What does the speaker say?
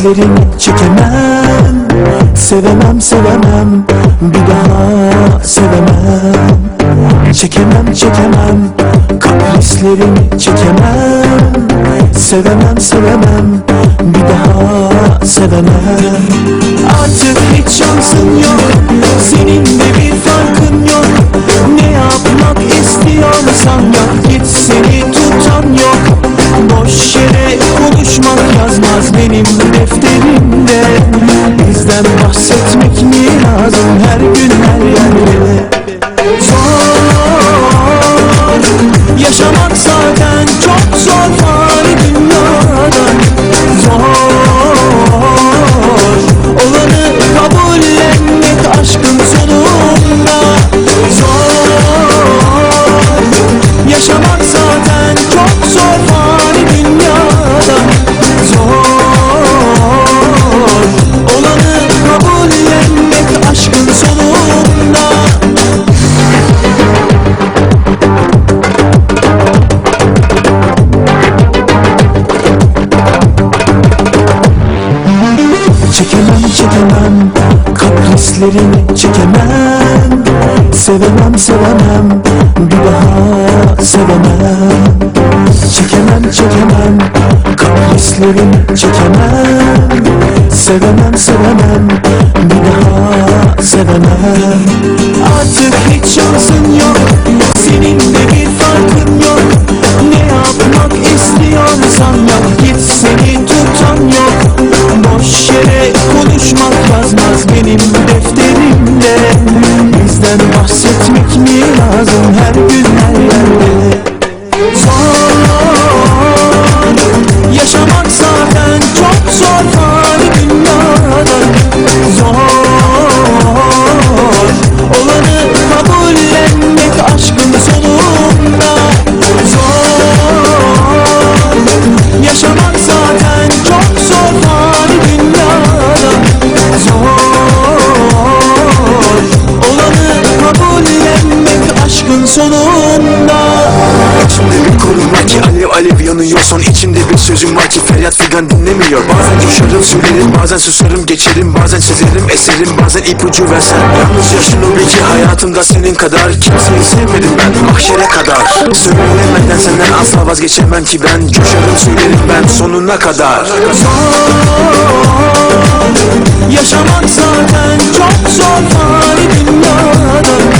Kaprislerini çekemem. Sevemem sevemem Bir daha sevemem. Çekemem çekemem Kaprislerini çekemem. Sevemem sevemem Bir daha sevemem. Artık hiç şansın yok Senin benim defterimde Bizden bahsetmek mi lazım her gün her yerde Kaprislerini çekemem. Sevemem sevemem Bir daha sevemem. Çekemem çekemem Kaprislerini çekemem. Sevemem sevemem Bir daha sevemem. Artık hiç şansın sonunda İçimde bir korun var ki alev alev yanıyor. Son içimde bir sözüm var ki feryat figan dinlemiyor. Bazen coşarım söylerim bazen susarım geçerim Bazen sezerim eserim bazen ipucu versen Yalnız yaşın bil ki hayatımda senin kadar Kimseyi sevmedim ben. Mahşere kadar. Söylemeden senden asla vazgeçemem ki ben. Coşarım söylerim ben sonuna kadar. Yaşamak zaten çok zor fani dünyada Zor